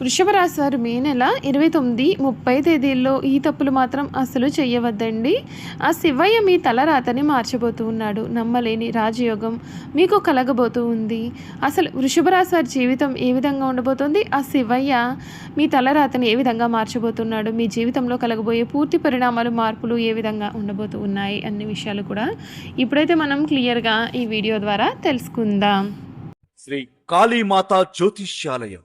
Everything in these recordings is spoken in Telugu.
వృషభ రాశి వారు మే నెల ఇరవై తొమ్మిది ముప్పై తేదీల్లో ఈ తప్పులు మాత్రం అసలు చేయవద్దండి ఆ శివయ్య మీ తలరాతని మార్చబోతూ ఉన్నాడు. నమ్మలేని రాజయోగం మీకు కలగబోతూ ఉంది. అసలు వృషభ రాశి వారి జీవితం ఏ విధంగా ఉండబోతుంది? ఆ శివయ్య మీ తలరాతని ఏ విధంగా మార్చబోతున్నాడు? మీ జీవితంలో కలగబోయే పూర్తి పరిణామాలు మార్పులు ఏ విధంగా ఉండబోతూ ఉన్నాయి? అన్ని విషయాలు కూడా ఇప్పుడైతే మనం క్లియర్గా ఈ వీడియో ద్వారా తెలుసుకుందాం. శ్రీ కాళీమాత జ్యోతిష్యాలయం.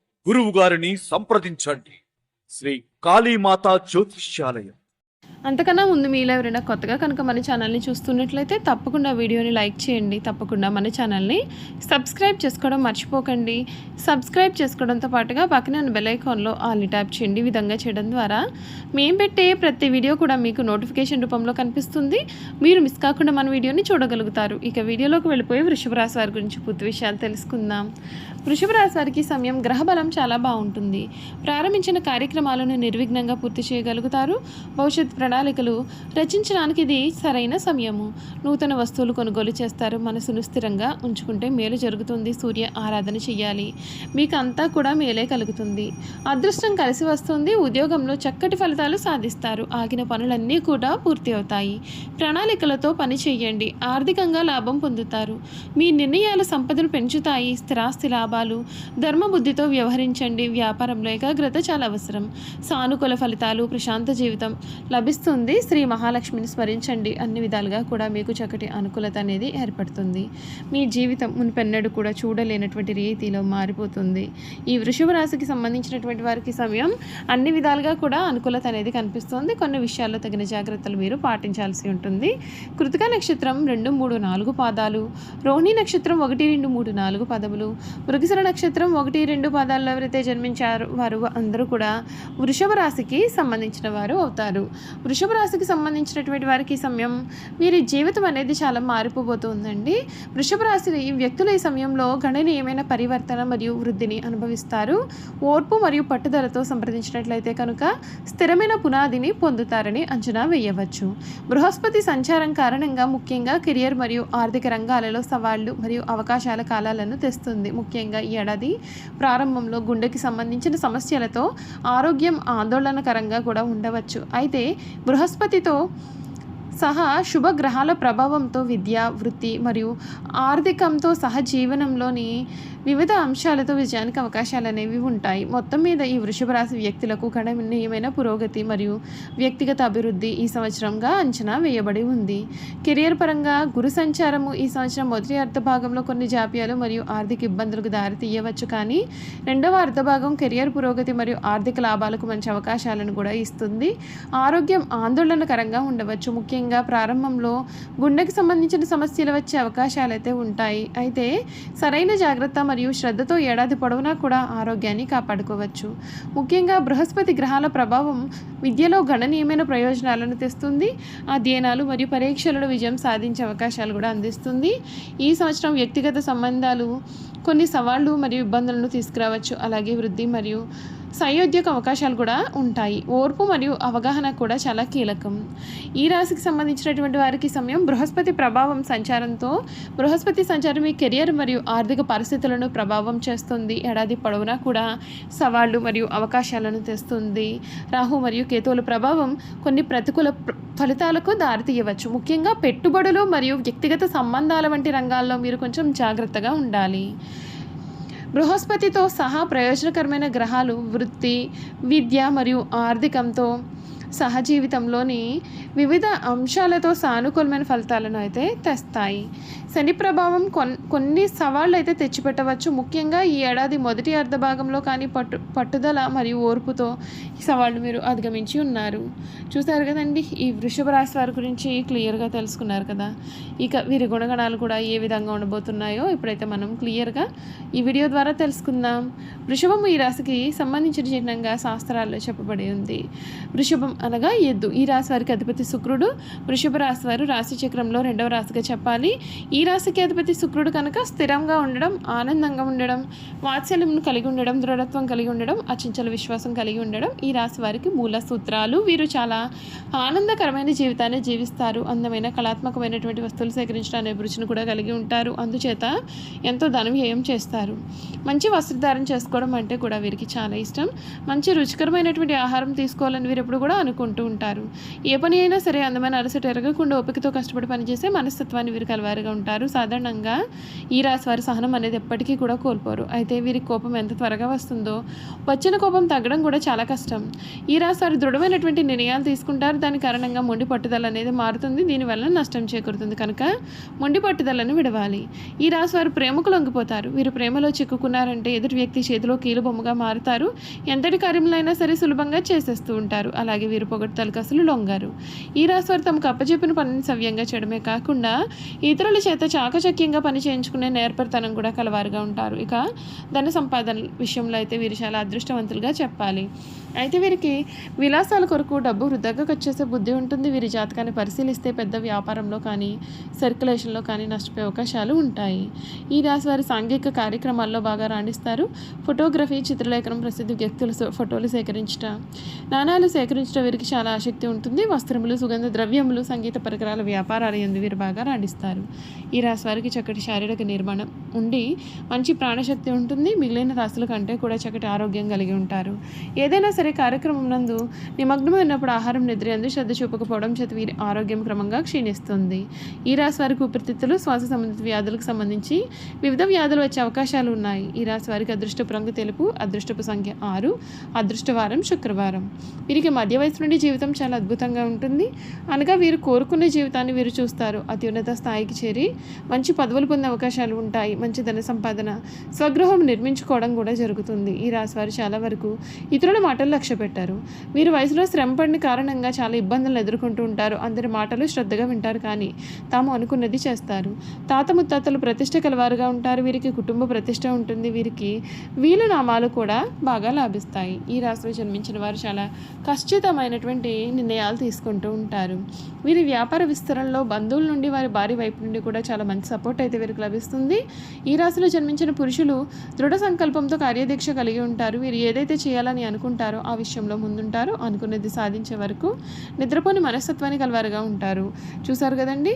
గురువు గారిని సంప్రదించండి. శ్రీ కాళీమాత జ్యోతిష్యాలయం. అంతకన్నా ముందు మీలో ఎవరైనా కొత్తగా కనుక మన ఛానల్ని చూస్తున్నట్లయితే తప్పకుండా వీడియోని లైక్ చేయండి. తప్పకుండా మన ఛానల్ని సబ్స్క్రైబ్ చేసుకోవడం మర్చిపోకండి. సబ్స్క్రైబ్ చేసుకోవడంతో పాటుగా పక్కన ఉన్న బెల్ ఐకాన్లో ఆల్ని ట్యాప్ చేయండి. ఈ విధంగా చేయడం ద్వారా మేము పెట్టే ప్రతి వీడియో కూడా మీకు నోటిఫికేషన్ రూపంలో కనిపిస్తుంది. మీరు మిస్ కాకుండా మన వీడియోని చూడగలుగుతారు. ఇక వీడియోలోకి వెళ్ళిపోయి వృషభ రాశి వారి గురించి పూర్తి విషయాలు తెలుసుకుందాం. వృషభ రాశి వారికి సమయం గ్రహబలం చాలా బాగుంటుంది. ప్రారంభించిన కార్యక్రమాలను నిర్విఘ్నంగా పూర్తి చేయగలుగుతారు. భవిష్యత్ ప్రణాళికలు రచించడానికి ఇది సరైన సమయము. నూతన వస్తువులు కొనుగోలు చేస్తారు. మనసును స్థిరంగా ఉంచుకుంటే మేలు జరుగుతుంది. సూర్య ఆరాధన చేయాలి మీకు అంతా కూడా మేలే కలుగుతుంది. అదృష్టం కలిసి వస్తుంది. ఉద్యోగంలో చక్కటి ఫలితాలు సాధిస్తారు. ఆగిన పనులన్నీ కూడా పూర్తి అవుతాయి. ప్రణాళికలతో పని చేయండి ఆర్థికంగా లాభం పొందుతారు. మీ నిర్ణయాలు సంపదను పెంచుతాయి. స్థిరాస్తి లాభాలు ధర్మబుద్ధితో వ్యవహరించండి. వ్యాపారంలో ఏకాగ్రత చాలా అవసరం. సానుకూల ఫలితాలు ప్రశాంత జీవితం లభిస్తుంది శ్రీ మహాలక్ష్మిని స్మరించండి. అన్ని విధాలుగా కూడా మీకు చక్కటి అనుకూలత అనేది ఏర్పడుతుంది. మీ జీవితం మునిపెన్నడు కూడా చూడలేనటువంటి రీతిలో మారిపోతుంది. ఈ వృషభ రాశికి సంబంధించినటువంటి వారికి సమయం అన్ని విధాలుగా కూడా అనుకూలత అనేది కనిపిస్తుంది. కొన్ని విషయాల్లో తగిన జాగ్రత్తలు మీరు పాటించాల్సి ఉంటుంది. కృతిక నక్షత్రం రెండు మూడు నాలుగు పాదాలు. రోహిణి నక్షత్రం ఒకటి రెండు మూడు నాలుగు పదములు. మృగశిర నక్షత్రం ఒకటి రెండు పాదాల్లో ఎవరైతే జన్మించారు వారు అందరూ కూడా వృషభ రాశికి సంబంధించిన వారు అవుతారు. వృషభ రాశికి సంబంధించినటువంటి వారికి ఈ సమయం వీరి జీవితం అనేది చాలా మారిపోబోతుందండి. వృషభ రాశి వ్యక్తులు ఈ సమయంలో గణనీయమైన పరివర్తన మరియు వృద్ధిని అనుభవిస్తారు. ఓర్పు మరియు పట్టుదలతో సంప్రదించినట్లయితే కనుక స్థిరమైన పునాదిని పొందుతారని అంచనా వేయవచ్చు. బృహస్పతి సంచారం కారణంగా ముఖ్యంగా కెరియర్ మరియు ఆర్థిక రంగాలలో సవాళ్ళు మరియు అవకాశాల కాలాలను తెస్తుంది. ముఖ్యంగా ఈ ఏడాది ప్రారంభంలో గుండెకి సంబంధించిన సమస్యలతో ఆరోగ్యం ఆందోళనకరంగా కూడా ఉండవచ్చు. అయితే బృహస్పతితో సహా శుభగ్రహాల ప్రభావంతో విద్య వృత్తి మరియు ఆర్థికంతో సహజీవనంలోని వివిధ అంశాలతో విజయానికి అవకాశాలు అనేవి ఉంటాయి. మొత్తం మీద ఈ వృషభ రాశి వ్యక్తులకు గణనీయమైన పురోగతి మరియు వ్యక్తిగత అభివృద్ధి ఈ సంవత్సరంగా అంచనా వేయబడి ఉంది. కెరియర్ పరంగా గురు సంచారము ఈ సంవత్సరం మొదటి అర్ధభాగంలో కొన్ని జాప్యాలు మరియు ఆర్థిక ఇబ్బందులకు దారి తీయవచ్చు. కానీ రెండవ అర్ధభాగం కెరియర్ పురోగతి మరియు ఆర్థిక లాభాలకు మంచి అవకాశాలను కూడా ఇస్తుంది. ఆరోగ్యం ఆందోళనకరంగా ఉండవచ్చు. ముఖ్యంగా ప్రారంభంలో గుండెకి సంబంధించిన సమస్యలు వచ్చే అవకాశాలు అయితే ఉంటాయి. అయితే సరైన జాగ్రత్త మరియు శ్రద్ధతో ఏడాది పొడవునా కూడా ఆరోగ్యాన్ని కాపాడుకోవచ్చు. ముఖ్యంగా బృహస్పతి గ్రహాల ప్రభావం విద్యలో గణనీయమైన ప్రయోజనాలను తెస్తుంది. అధ్యయనాలు మరియు పరీక్షలలో విజయం సాధించే అవకాశాలు కూడా అందిస్తుంది. ఈ సంవత్సరం వ్యక్తిగత సంబంధాలు కొన్ని సవాళ్ళు మరియు ఇబ్బందులను తీసుకురావచ్చు. అలాగే వృద్ధి మరియు సయోధ్యకు అవకాశాలు కూడా ఉంటాయి. ఓర్పు మరియు అవగాహన కూడా చాలా కీలకం. ఈ రాశికి సంబంధించినటువంటి వారికి సమయం బృహస్పతి ప్రభావం సంచారంతో బృహస్పతి సంచారం మీ కెరియర్ మరియు ఆర్థిక పరిస్థితులను ప్రభావం చేస్తుంది. ఏడాది పొడవునా కూడా సవాళ్ళు మరియు అవకాశాలను తెస్తుంది. రాహు మరియు కేతువుల ప్రభావం కొన్ని ప్రతికూల ఫలితాలకు దారితీయవచ్చు. ముఖ్యంగా పెట్టుబడులు మరియు వ్యక్తిగత సంబంధాల వంటి రంగాల్లో మీరు కొంచెం జాగ్రత్తగా ఉండాలి. బృహస్పతితో సహా ప్రయోజనకరమైన గ్రహాలు వృత్తి విద్య మరియు ఆర్థికంతో సహజీవితంలోని వివిధ అంశాలతో సానుకూలమైన ఫలితాలను అయితే తెస్తాయి. శని ప్రభావం కొన్ కొన్ని సవాళ్ళు అయితే తెచ్చిపెట్టవచ్చు. ముఖ్యంగా ఈ ఏడాది మొదటి అర్ధ భాగంలో కానీ పట్టు పట్టుదల మరియు ఓర్పుతో ఈ సవాళ్ళు మీరు అధిగమించి ఉన్నారు. చూసారు కదండి ఈ వృషభ రాశి వారి గురించి క్లియర్గా తెలుసుకున్నారు కదా. ఇక వీరి గుణగణాలు కూడా ఏ విధంగా ఉండబోతున్నాయో ఇప్పుడైతే మనం క్లియర్గా ఈ వీడియో ద్వారా తెలుసుకుందాం. వృషభం ఈ రాశికి సంబంధించిన చిహ్నంగా శాస్త్రాల్లో చెప్పబడి ఉంది. వృషభం అనగా ఎద్దు ఈ రాశి వారికి అధిపతి శుక్రుడు వృషభ రాశి వారు రాశి చక్రంలో రెండవ రాశిగా చెప్పాలి. ఈ రాశికి అధిపతి శుక్రుడు కనుక స్థిరంగా ఉండడం ఆనందంగా ఉండడం వాత్సల్యంను కలిగి ఉండడం దృఢత్వం కలిగి ఉండడం అచంచల విశ్వాసం కలిగి ఉండడం ఈ రాశి వారికి మూల సూత్రాలు. వీరు చాలా ఆనందకరమైన జీవితాన్ని జీవిస్తారు. అందమైన కళాత్మకమైనటువంటి వస్తువులు సేకరించడం అనే అభిరుచిని కూడా కలిగి ఉంటారు. అందుచేత ఎంతో ధన వ్యయం చేస్తారు. మంచి వస్త్రధారణ చేసుకోవడం అంటే కూడా వీరికి చాలా ఇష్టం. మంచి రుచికరమైనటువంటి ఆహారం తీసుకోవాలని వీరు ఎప్పుడు కూడా అనుకుంటూ ఉంటారు. ఏ పని అయినా సరే అందమైన అలసట ఎరగకుండా ఓపికతో కష్టపడి పనిచేసే మనస్తత్వాన్ని వీరు కలవారుగా ఉంటారు. సాధారణంగా ఈ రాశి వారి సహనం అనేది ఎప్పటికీ కూడా కోల్పోరు. అయితే వీరి కోపం ఎంత త్వరగా వస్తుందో వచ్చిన కోపం తగ్గడం కూడా చాలా కష్టం. ఈ రాశి వారు దృఢమైనటువంటి నిర్ణయాలు తీసుకుంటారు. దాని కారణంగా మొండి పట్టుదల అనేది మారుతుంది. దీనివల్ల నష్టం చేకూరుతుంది. కనుక మొండి పట్టుదలను విడవాలి. ఈ రాశి వారు ప్రేమకు లొంగిపోతారు. వీరు ప్రేమలో చిక్కుకున్నారంటే ఎదుటి వ్యక్తి చేతిలో కీలుబొమ్మగా మారుతారు. ఎంతటి కార్యములైనా సరే సులభంగా చేసేస్తూ ఉంటారు. అలాగే వీరు పొగడ్తలకు అసలు లొంగారు. ఈ రాశివారు తమకు అప్పచెప్పిన పనిని సవ్యంగా చేయడమే కాకుండా ఇతరుల చేత చాకచక్యంగా పని చేయించుకునే నేర్పరితనం కూడా కలవారుగా ఉంటారు. ఇక ధన సంపాదన విషయంలో అయితే వీరు చాలా అదృష్టవంతులుగా చెప్పాలి. అయితే వీరికి విలాసాల కొరకు డబ్బు వృద్ధగా ఖర్చేసే బుద్ధి ఉంటుంది. వీరి జాతకాన్ని పరిశీలిస్తే పెద్ద వ్యాపారంలో కానీ సర్క్యులేషన్లో కానీ నష్టపోయే అవకాశాలు ఉంటాయి. ఈ రాశి వారి సాంఘిక కార్యక్రమాల్లో బాగా రాణిస్తారు. ఫోటోగ్రఫీ చిత్రలేఖనం ప్రసిద్ధ వ్యక్తుల ఫోటోలు సేకరించట నాణాలు సేకరించడం వీరికి చాలా ఆసక్తి ఉంటుంది. వస్త్రములు సుగంధ ద్రవ్యములు సంగీత పరికరాల వ్యాపారాలు ఎందు వీరు బాగా రాణిస్తారు. ఈ రాశి వారికి చక్కటి శారీరక నిర్మాణం ఉండి మంచి ప్రాణశక్తి ఉంటుంది. మిగిలిన రాశుల కంటే కూడా చక్కటి ఆరోగ్యం కలిగి ఉంటారు. ఏదైనా సరే కార్యక్రమం నందు నిమగ్నమైనప్పుడు ఆహారం నిద్ర ఎందు శ్రద్ధ చూపకపోవడం చేత వీరి ఆరోగ్యం క్రమంగా క్షీణిస్తుంది. ఈ రాశి వారికి ఊపిరితిత్తులు శ్వాస సంబంధిత వ్యాధులకు సంబంధించి వివిధ వ్యాధులు వచ్చే అవకాశాలు ఉన్నాయి. ఈ రాశి వారికి అదృష్టపు రంగు తెలుపు అదృష్టపు సంఖ్య ఆరు అదృష్టవారం శుక్రవారం. వీరికి మధ్య వయసు నుండి జీవితం చాలా అద్భుతంగా ఉంటుంది. అనగా వీరు కోరుకునే జీవితాన్ని వీరు చూస్తారు. అత్యున్నత స్థాయికి చేరి మంచి పదవులు పొందే అవకాశాలు ఉంటాయి. మంచి ధన సంపాదన స్వగృహం నిర్మించుకోవడం కూడా జరుగుతుంది. ఈ రాశి వారు చాలా వరకు ఇతరుల మాటలు లక్ష్య పెట్టారు. వీరు వయసులో శ్రమ పడిన కారణంగా చాలా ఇబ్బందులు ఎదుర్కొంటూ ఉంటారు. అందరి మాటలు శ్రద్ధగా వింటారు కానీ తాము అనుకున్నది చేస్తారు. తాత ముత్తాతలు ప్రతిష్ట కలవారుగా ఉంటారు. వీరికి కుటుంబ ప్రతిష్ట ఉంటుంది. వీరికి వీలు నామాలు కూడా బాగా లాభిస్తాయి. ఈ రాశిలో జన్మించిన వారు చాలా ఖచ్చితమైనటువంటి నిర్ణయాలు తీసుకుంటూ ఉంటారు. వీరి వ్యాపార విస్తరణలో బంధువుల నుండి వారి భార్య వైపు నుండి కూడా చాలా మంచి సపోర్ట్ అయితే వీరికి లభిస్తుంది. ఈ రాశిలో జన్మించిన పురుషులు దృఢ సంకల్పంతో కార్యదీక్ష కలిగి ఉంటారు. వీరు ఏదైతే చేయాలని అనుకుంటారో ఆ విషయంలో ముందుంటారు. అనుకున్నది సాధించే వరకు నిద్రపోని మనస్తత్వాన్ని కలవారుగా ఉంటారు. చూసారు కదండి?